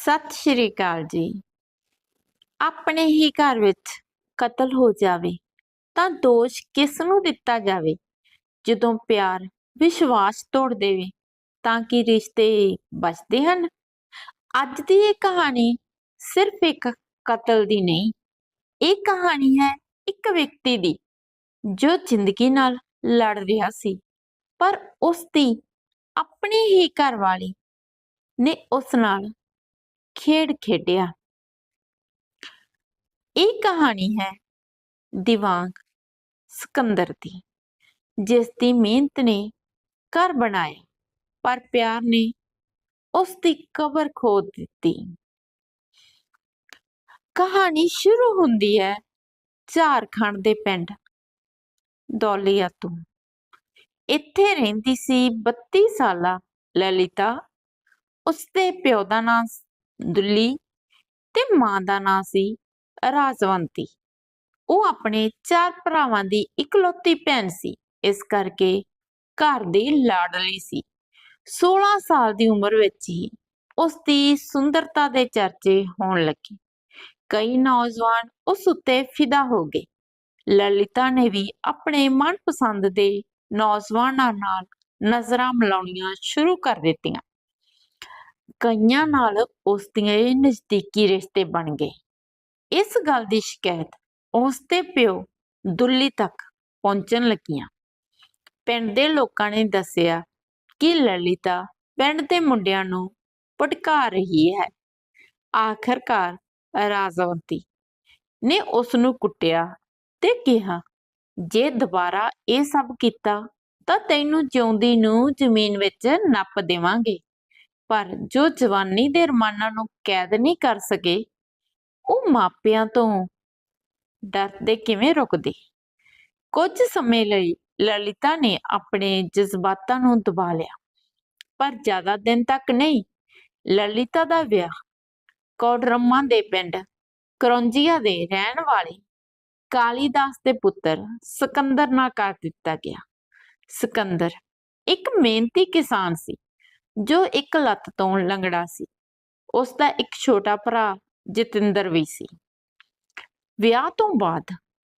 ਸਤਿ ਸ਼੍ਰੀ ਅਕਾਲ ਜੀ। ਆਪਣੇ ਹੀ ਘਰ ਵਿੱਚ ਕਤਲ ਹੋ ਜਾਵੇ ਤਾਂ ਦੋਸ਼ ਕਿਸ ਨੂੰ ਦਿੱਤਾ ਜਾਵੇ? ਜਦੋਂ ਪਿਆਰ ਵਿਸ਼ਵਾਸ ਤੋੜ ਦੇਵੇ ਤਾਂ ਕਿ ਰਿਸ਼ਤੇ ਬਚਦੇ ਹਨ? ਅੱਜ ਦੀ ਇਹ ਕਹਾਣੀ ਸਿਰਫ ਇੱਕ ਕਤਲ ਦੀ ਨਹੀਂ, ਇਹ ਕਹਾਣੀ ਹੈ ਇੱਕ ਵਿਅਕਤੀ ਦੀ, ਜੋ ਜ਼ਿੰਦਗੀ ਨਾਲ ਲੜ ਰਿਹਾ ਸੀ, ਪਰ ਉਸ ਦੀ ਆਪਣੀ ਹੀ ਘਰਵਾਲੀ ਨੇ ਉਸ ਨਾਲ ਖੇਡ ਖੇਡਿਆ। ਇਹ ਕਹਾਣੀ ਹੈ ਦਿਵਾਂਗ ਸਿਕੰਦਰ ਦੀ, ਜਿਸ ਦੀ ਮਿਹਨਤ ਨੇ ਘਰ ਬਣਾਇਆ ਪਰ ਪਿਆਰ ਨੇ ਉਸ ਦੀ ਕਬਰ ਖੋਦ ਦਿੱਤੀ। ਕਹਾਣੀ ਸ਼ੁਰੂ ਹੁੰਦੀ ਹੈ ਝਾਰਖੰਡ ਦੇ ਪਿੰਡ ਦੌਲੀਆ ਤੋਂ। ਇੱਥੇ ਰਹਿੰਦੀ ਸੀ 32 ਸਾਲਾ ਲਲਿਤਾ, ਉਸਦੇ ਪਿਓ ਦਾ ਨਾਂ ਦੁੱਲੀ ਤੇ ਮਾਂ ਦਾ ਨਾਂ ਸੀ ਰਾਜਵੰਤੀ। ਉਹ ਆਪਣੇ ਚਾਰ ਭਰਾਵਾਂ ਦੀ ਇਕਲੌਤੀ ਭੈਣ ਸੀ। ਇਸ ਕਰਕੇ ਘਰ ਦੀ ਲਾਡਲੀ ਸੀ। 16 ਸਾਲ ਦੀ ਉਮਰ ਵਿੱਚ ਹੀ ਉਸ ਦੀ ਸੁੰਦਰਤਾ ਦੇ ਚਰਚੇ ਹੋਣ ਲੱਗੇ। ਕਈ ਨੌਜਵਾਨ ਉਸ ਉੱਤੇ ਫਿਦਾ ਹੋ ਗਏ। ਲਲਿਤਾ ਨੇ ਵੀ ਆਪਣੇ ਮਨਪਸੰਦ ਦੇ ਨੌਜਵਾਨਾਂ ਨਾਲ ਨਜ਼ਰਾਂ ਮਿਲਾਉਣੀਆਂ ਸ਼ੁਰੂ ਕਰ ਦਿੱਤੀਆਂ। ਕਈਆਂ ਨਾਲ ਉਸ ਦੀਆਂ ਇਹ ਨਜ਼ਦੀਕੀ ਰਿਸ਼ਤੇ ਬਣ ਗਏ। ਇਸ ਗੱਲ ਦੀ ਸ਼ਿਕਾਇਤ ਉਸ ਦੇ ਪਿਓ ਦੁੱਲੀ ਤੱਕ ਪਹੁੰਚਣ ਲੱਗੀਆਂ। ਪਿੰਡ ਦੇ ਲੋਕਾਂ ਨੇ ਦੱਸਿਆ ਕਿ ਲਲਿਤਾ ਪਿੰਡ ਦੇ ਮੁੰਡਿਆਂ ਨੂੰ ਭਟਕਾ ਰਹੀ ਹੈ। ਆਖਰਕਾਰ ਰਾਜਵੰਤੀ ਨੇ ਉਸ ਨੂੰ ਕੁੱਟਿਆ ਤੇ ਕਿਹਾ, ਜੇ ਦੁਬਾਰਾ ਇਹ ਸਭ ਕੀਤਾ ਤਾਂ ਤੈਨੂੰ ਜਿਉਂਦੀ ਨੂੰ ਜ਼ਮੀਨ ਵਿੱਚ ਨੱਪ ਦੇਵਾਂਗੇ। ਪਰ ਜੋ ਜਵਾਨੀ ਦੇ ਰਮਾਨਾਂ ਨੂੰ ਕੈਦ ਨਹੀਂ ਕਰ ਸਕੇ, ਉਹ ਮਾਪਿਆਂ ਤੋਂ ਡਰਦੇ ਕਿਵੇਂ ਰੁਕਦੇ? ਕੁਝ ਸਮੇਂ ਲਈ ਲਲਿਤਾ ਨੇ ਆਪਣੇ ਜਜ਼ਬਾਤਾਂ ਨੂੰ ਦਬਾ ਲਿਆ, ਪਰ ਜ਼ਿਆਦਾ ਦਿਨ ਤੱਕ ਨਹੀਂ, ਲਲਿਤਾ ਦਾ ਵਿਆਹ ਕੋਡਰਮਾ ਦੇ ਪਿੰਡ ਕਰੌਂਜੀਆ ਦੇ ਰਹਿਣ ਵਾਲੇ ਕਾਲੀਦਾਸ ਦੇ ਪੁੱਤਰ ਸਿਕੰਦਰ ਨਾਲ ਕਰ ਦਿੱਤਾ ਗਿਆ। ਸਿਕੰਦਰ ਇੱਕ ਮਿਹਨਤੀ ਕਿਸਾਨ ਸੀ। ਜੋ ਇੱਕ ਲੱਤ ਤੋਂ ਲੰਗੜਾ ਸੀ ਉਸ ਦਾ ਇੱਕ ਛੋਟਾ ਭਰਾ ਜਤਿੰਦਰ ਵੀ ਸੀ। ਵਿਆਹ ਤੋਂ ਬਾਅਦ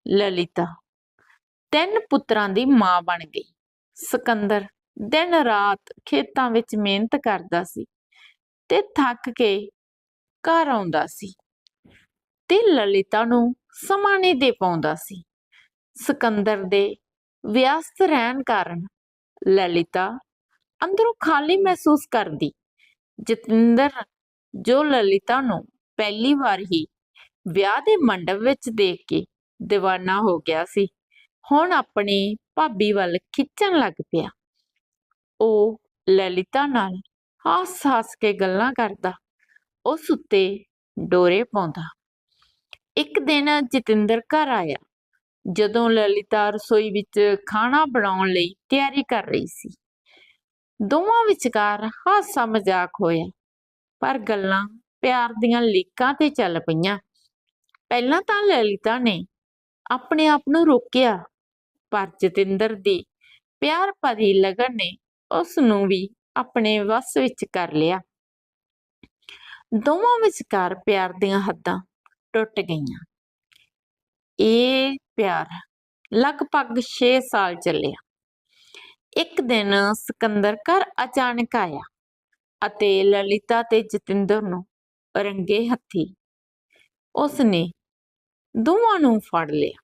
ਲਲਿਤਾ ਤਿੰਨ ਪੁੱਤਰਾਂ ਦੀ ਮਾਂ ਬਣ ਗਈ। ਸਿਕੰਦਰ ਦਿਨ ਰਾਤ ਖੇਤਾਂ ਵਿੱਚ ਮਿਹਨਤ ਕਰਦਾ ਸੀ ਤੇ ਥੱਕ ਕੇ ਘਰ ਆਉਂਦਾ ਸੀ ਤੇ ਲਲਿਤਾ ਨੂੰ ਸਮਾਂ ਨਹੀਂ ਦੇ ਪਾਉਂਦਾ ਸੀ। ਸਿਕੰਦਰ ਦੇ ਵਿਅਸਤ ਰਹਿਣ ਕਾਰਨ ਲਲਿਤਾ ਅੰਦਰੋਂ ਖਾਲੀ ਮਹਿਸੂਸ ਕਰਦੀ। ਜਤਿੰਦਰ, ਜੋ ਲਲਿਤਾ ਨੂੰ ਪਹਿਲੀ ਵਾਰ ਹੀ ਵਿਆਹ ਦੇ ਮੰਡਪ ਵਿੱਚ ਦੇਖ ਕੇ دیਵਾਨਾ ਹੋ ਗਿਆ ਸੀ, ਹੁਣ ਆਪਣੇ ਭਾਬੀ ਵੱਲ ਖਿੱਚਣ ਲੱਗ ਪਿਆ। ਉਹ ਲਲਿਤਾ ਨਾਲ ਹਾਸ ਹੱਸ ਕੇ ਗੱਲਾਂ ਕਰਦਾ, ਉਸ ਉੱਤੇ ਡੋਰੇ ਪਾਉਂਦਾ। ਇੱਕ ਦਿਨ ਜਤਿੰਦਰ ਘਰ ਆਇਆ, ਜਦੋਂ ਲਲਿਤਾ ਰਸੋਈ ਵਿੱਚ ਖਾਣਾ ਬਣਾਉਣ ਲਈ ਤਿਆਰੀ ਕਰ ਰਹੀ ਸੀ। ਦੋਵਾਂ ਵਿਚਕਾਰ ਹਾਸਾ ਮਜ਼ਾਕ ਹੋਇਆ, ਪਰ ਗੱਲਾਂ ਪਿਆਰ ਦੀਆਂ ਲੀਕਾਂ ਤੇ ਚੱਲ ਪਈਆਂ। ਪਹਿਲਾਂ ਤਾਂ ਲਲਿਤਾ ਨੇ ਆਪਣੇ ਆਪ ਨੂੰ ਰੋਕਿਆ, ਪਰ ਜਤਿੰਦਰ ਦੀ ਪਿਆਰ ਭਰੀ ਲਗਨ ਨੇ ਉਸ ਨੂੰ ਵੀ ਆਪਣੇ ਵੱਸ ਵਿੱਚ ਕਰ ਲਿਆ। ਦੋਵਾਂ ਵਿਚਕਾਰ ਪਿਆਰ ਦੀਆਂ ਹੱਦਾਂ ਟੁੱਟ ਗਈਆਂ। ਇਹ ਪਿਆਰ ਲਗਭਗ 6 ਸਾਲ ਚੱਲਿਆ। ਇੱਕ ਦਿਨ ਸਿਕੰਦਰ ਘਰ ਅਚਾਨਕ ਆਇਆ ਅਤੇ ਲਲਿਤਾ ਤੇ ਜਤਿੰਦਰ ਨੂੰ ਰੰਗੇ ਹੱਥੀ। ਉਸਨੇ ਦੋਵਾਂ ਨੂੰ ਫੜ ਲਿਆ।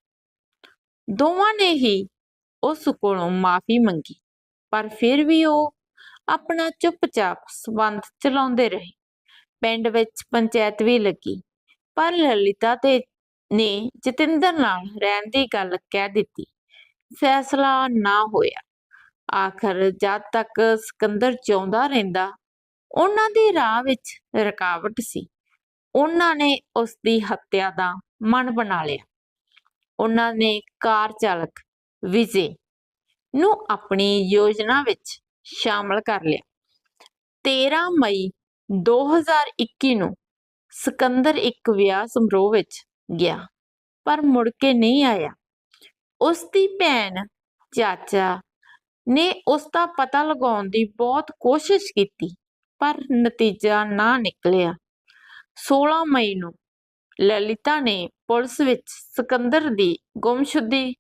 ਦੋਵਾਂ ਨੇ ਹੀ ਉਸ ਕੋਲੋਂ ਮਾਫੀ ਮੰਗੀ, ਪਰ ਫਿਰ ਵੀ ਉਹ ਆਪਣਾ ਚੁੱਪਚਾਪ ਸਬੰਧ ਚਲਾਉਂਦੇ ਰਹੇ। ਪਿੰਡ ਵਿੱਚ ਪੰਚਾਇਤ ਵੀ ਲੱਗੀ, ਪਰ ਲਲਿਤਾ ਤੇ ਨੇ ਜਤਿੰਦਰ ਨਾਲ ਰਹਿਣ ਦੀ ਗੱਲ ਕਹਿ ਦਿੱਤੀ। ਫੈਸਲਾ ਨਾ ਹੋਇਆ। ਆਖਰ ਜਦ ਤੱਕ ਸਿਕੰਦਰ ਜਿਉਂਦਾ ਰਹਿੰਦਾ, ਉਹਨਾਂ ਦੀ ਰਾਹ ਵਿੱਚ ਰੁਕਾਵਟ ਸੀ। ਉਹਨਾਂ ਨੇ ਉਸ ਦੀ ਹੱਤਿਆ ਦਾ ਮਨ ਬਣਾ ਲਿਆ। ਉਹਨਾਂ ਨੇ ਕਾਰ ਚਾਲਕ ਵਿਜੇ ਨੂੰ ਆਪਣੀ ਯੋਜਨਾ ਵਿੱਚ ਸ਼ਾਮਲ ਕਰ ਲਿਆ। 13 ਮਈ 2021 ਨੂੰ ਸਿਕੰਦਰ ਇੱਕ ਵਿਆਹ ਸਮਾਰੋਹ ਵਿੱਚ ਗਿਆ, ਪਰ ਮੁੜ ਕੇ ਨਹੀਂ ਆਇਆ। ਉਸ ਦੀ ਭੈਣ ਚਾਚਾ ਨੇ ਉਸ ਦਾ ਪਤਾ ਲਗਾਉਣ ਦੀ ਬਹੁਤ ਕੋਸ਼ਿਸ਼ ਕੀਤੀ, ਪਰ ਨਤੀਜਾ ਨਾ ਨਿਕਲਿਆ। 16 ਮਈ ਨੂੰ ਲਲਿਤਾ ਨੇ ਪੁਲਿਸ ਵਿੱਚ ਸਿਕੰਦਰ ਦੀ ਗੁੰਮਸ਼ੁਦਗੀ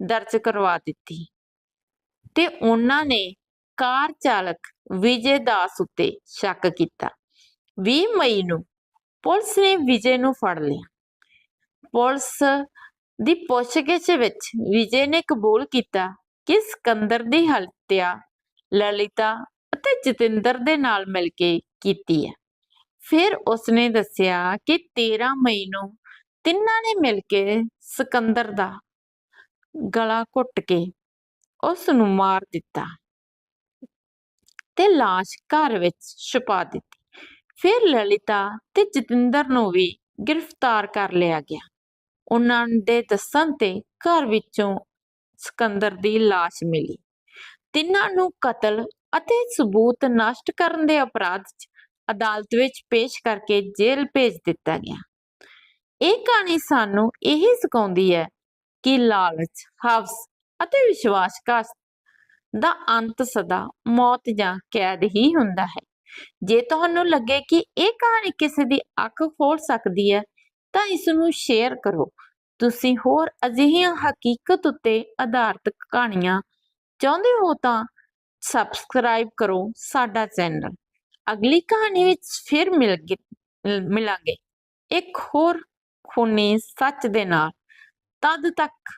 ਦਰਜ ਕਰਵਾ ਦਿੱਤੀ ਤੇ ਉਹਨਾਂ ਨੇ ਕਾਰ ਚਾਲਕ ਵਿਜੇ ਦਾਸ ਉੱਤੇ ਸ਼ੱਕ ਕੀਤਾ। 20 ਮਈ ਨੂੰ ਪੁਲਿਸ ਨੇ ਵਿਜੇ ਨੂੰ ਫੜ ਲਿਆ। ਪੁਲਿਸ ਦੀ ਪੁੱਛਗਿੱਛ ਵਿੱਚ ਵਿਜੇ ਨੇ ਕਬੂਲ ਕੀਤਾ ਕਿ ਸਿਕੰਦਰ ਦੀ ਹੱਤਿਆ ਲਲਿਤਾ ਅਤੇ ਜਤਿੰਦਰ ਦੇ ਨਾਲ ਮਿਲ ਕੇ ਕੀਤੀ ਹੈ। ਫਿਰ ਉਸਨੇ ਦੱਸਿਆ ਕਿ 13 ਮਈ ਨੂੰ ਤਿੰਨਾਂ ਨੇ ਮਿਲ ਕੇ ਸਿਕੰਦਰ ਦਾ ਗਲਾ ਘੁੱਟ ਕੇ ਉਸ ਨੂੰ ਮਾਰ ਦਿੱਤਾ ਤੇ ਲਾਸ਼ ਘਰ ਵਿੱਚ ਛੁਪਾ ਦਿੱਤੀ। ਫਿਰ ਲਲਿਤਾ ਤੇ ਜਤਿੰਦਰ ਨੂੰ ਵੀ ਗ੍ਰਿਫਤਾਰ ਕਰ ਲਿਆ ਗਿਆ। ਉਹਨਾਂ ਦੇ ਦੱਸਣ ਤੇ ਘਰ ਵਿੱਚੋਂ ਸਿਕੰਦਰ ਦੀ ਲਾਸ਼ ਮਿਲੀ। ਤਿੰਨਾਂ ਨੂੰ ਕਤਲ ਅਤੇ ਸਬੂਤ ਨਸ਼ਟ ਕਰਨ ਦੇ ਅਪਰਾਧ 'ਚ ਅਦਾਲਤ ਵਿੱਚ ਪੇਸ਼ ਕਰਕੇ ਜੇਲ੍ਹ ਭੇਜ ਦਿੱਤਾ ਗਿਆ। ਇਹ ਕਹਾਣੀ ਸਾਨੂੰ ਇਹ ਸਿਖਾਉਂਦੀ ਹੈ ਕਿ ਲਾਲਚ, ਹਵਸ ਅਤੇ ਵਿਸ਼ਵਾਸਘਾਤ ਦਾ ਅੰਤ ਸਦਾ ਮੌਤ ਜਾਂ ਕੈਦ ਹੀ ਹੁੰਦਾ ਹੈ। ਜੇ ਤੁਹਾਨੂੰ ਲੱਗੇ ਕਿ ਇਹ ਕਹਾਣੀ ਕਿਸੇ ਦੀ ਅੱਖ ਖੋਲ ਸਕਦੀ ਹੈ ਤਾਂ ਇਸ ਨੂੰ ਸ਼ੇਅਰ ਕਰੋ ਤੁਸੀਂ ਹੋਰ ਅਜਿਹੀਆਂ ਹਕੀਕਤ ਉੱਤੇ ਆਧਾਰਿਤ ਕਹਾਣੀਆਂ ਚਾਹੁੰਦੇ ਹੋ ਤਾਂ ਸਬਸਕ੍ਰਾਈਬ ਕਰੋ ਸਾਡਾ ਚੈਨਲ ਅਗਲੀ ਕਹਾਣੀ ਵਿੱਚ ਫਿਰ ਮਿਲ ਮਿਲਾਂਗੇ ਇੱਕ ਹੋਰ ਖੂਨੀ ਸੱਚ ਦੇ ਨਾਲ। ਤਦ ਤੱਕ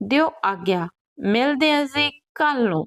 ਦਿਓ ਆਗਿਆ, ਮਿਲਦੇ ਹਾਂ ਜੀ ਕੱਲ ਨੂੰ।